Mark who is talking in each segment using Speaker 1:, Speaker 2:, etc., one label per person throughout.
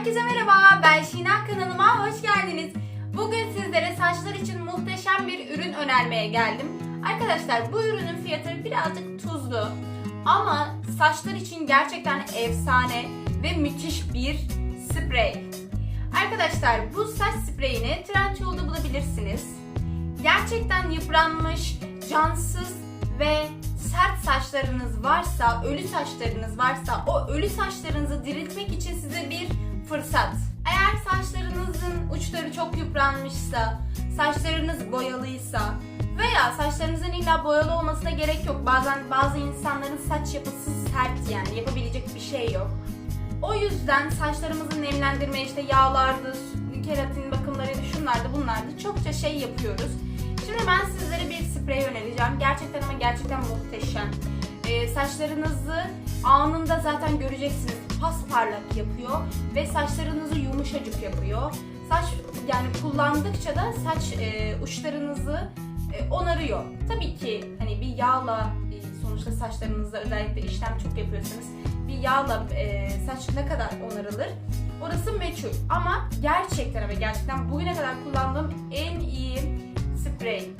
Speaker 1: Herkese merhaba, ben Şina kanalıma hoş geldiniz. Bugün sizlere saçlar için muhteşem bir ürün önermeye geldim. Arkadaşlar bu ürünün fiyatı birazcık tuzlu ama saçlar için gerçekten efsane ve müthiş bir sprey. Arkadaşlar bu saç spreyini Trendyol'da bulabilirsiniz. Gerçekten yıpranmış, cansız ve sert saçlarınız varsa, ölü saçlarınız varsa o ölü saçlarınızı diriltmek için size bir fırsat. Eğer saçlarınızın uçları çok yıpranmışsa, saçlarınız boyalıysa veya saçlarınızın illa boyalı olmasına gerek yok. Bazen bazı insanların saç yapısı sert yani yapabilecek bir şey yok. O yüzden saçlarımızı nemlendirme işte yağlardı, keratin bakımlarıydı, şunlardı bunlardı çokça şey yapıyoruz. Şimdi ben sizlere bir sprey önereceğim. Gerçekten ama gerçekten muhteşem. Ee, saçlarınızı anında zaten göreceksiniz. Pasparlak yapıyor ve saçlarınızı yumuşacık yapıyor. Saç yani kullandıkça da saç e, uçlarınızı e, onarıyor. Tabii ki hani bir yağla e, sonuçta saçlarınızda özellikle işlem çok yapıyorsanız bir yağla e, saç ne kadar onarılır orası meçhul. Ama gerçekten ve gerçekten bugüne kadar kullandığım en iyi sprey.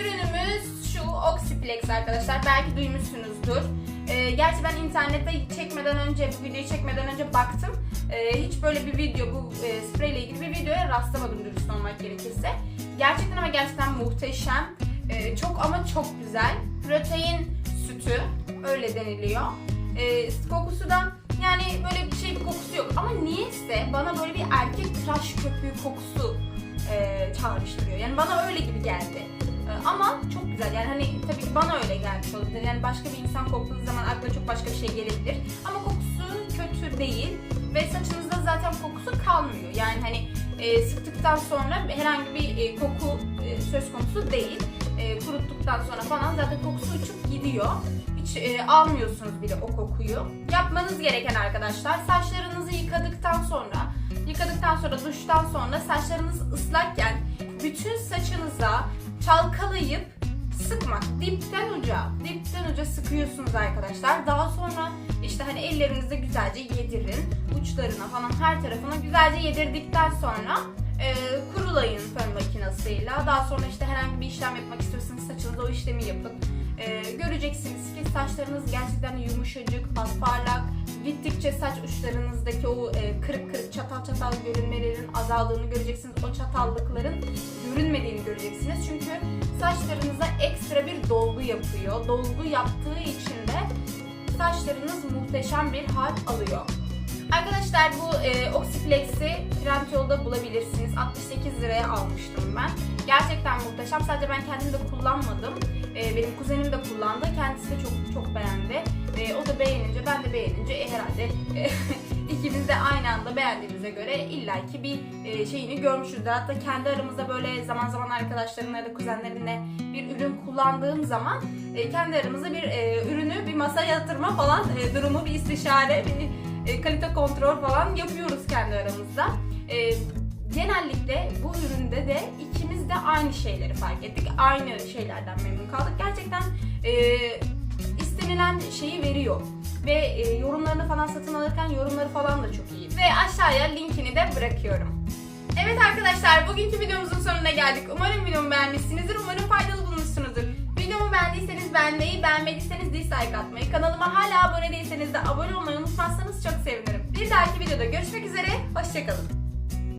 Speaker 1: Ürünümüz şu Oxyplex arkadaşlar. Belki duymuşsunuzdur. Ee, gerçi ben internette çekmeden önce, bu videoyu çekmeden önce baktım. Ee, hiç böyle bir video, bu e, sprey ile ilgili bir videoya rastlamadım dürüst olmak gerekirse. Gerçekten ama gerçekten muhteşem. Ee, çok ama çok güzel. Protein sütü, öyle deniliyor. Ee, kokusu da yani böyle bir şey bir kokusu yok. Ama niyeyse bana böyle bir erkek tıraş köpüğü kokusu e, çağrıştırıyor. Yani bana öyle gibi geldi. E, ama çok güzel. Yani hani tabii ki bana öyle gelmiş olabilir. Yani başka bir insan koktuğu zaman aklına çok başka bir şey gelebilir. Ama kokusu kötü değil ve saçınızda zaten kokusu kalmıyor. Yani hani e, sıktıktan sonra herhangi bir e, koku e, söz konusu değil. E, kuruttuktan sonra falan zaten kokusu uçup gidiyor. Hiç e, almıyorsunuz bile o kokuyu. Yapmanız gereken arkadaşlar saçlarınızı yıkadıktan sonra Yıkadıktan sonra duştan sonra saçlarınız ıslakken bütün saçınıza çalkalayıp sıkmak. Dipten uca, dipten uca sıkıyorsunuz arkadaşlar. Daha sonra işte hani ellerinizde güzelce yedirin. Uçlarına falan her tarafına güzelce yedirdikten sonra e, kurulayın fön makinesiyle. Daha sonra işte herhangi bir işlem yapmak istiyorsanız saçınıza o işlemi yapın. E, göreceksiniz ki saçlarınız gerçekten yumuşacık, pasparlak, gittikçe saç uçlarınızdaki o e, kırık kırık çatal çatal görünmelerin azaldığını göreceksiniz. O çatallıkların görünmediğini göreceksiniz. Çünkü saçlarınıza ekstra bir dolgu yapıyor. Dolgu yaptığı için de saçlarınız muhteşem bir hal alıyor. Arkadaşlar bu e, Oxyflex'i Trendyol'da bulabilirsiniz. 68 liraya almıştım ben. Gerçekten muhteşem. Sadece ben kendim de kullanmadım. E, benim kuzenim de kullandı. Kendisi de çok çok beğendi. Beğenince e, herhalde e, ikimiz de aynı anda beğendiğimize göre illaki bir e, şeyini görmüşüzdür. Hatta kendi aramızda böyle zaman zaman arkadaşlarımla da kuzenlerimle bir ürün kullandığım zaman e, kendi aramızda bir e, ürünü bir masaya yatırma falan e, durumu bir istişare, bir e, kalite kontrol falan yapıyoruz kendi aramızda. E, genellikle bu üründe de ikimiz de aynı şeyleri fark ettik. Aynı şeylerden memnun kaldık. Gerçekten e, istenilen şeyi veriyor. Ve e, yorumlarını falan satın alırken yorumları falan da çok iyi. Ve aşağıya linkini de bırakıyorum. Evet arkadaşlar bugünkü videomuzun sonuna geldik. Umarım videomu beğenmişsinizdir. Umarım faydalı bulmuşsunuzdur. Videomu beğendiyseniz beğenmeyi, beğenmediyseniz dislike atmayı, kanalıma hala abone değilseniz de abone olmayı unutmazsanız çok sevinirim. Bir dahaki videoda görüşmek üzere, hoşçakalın.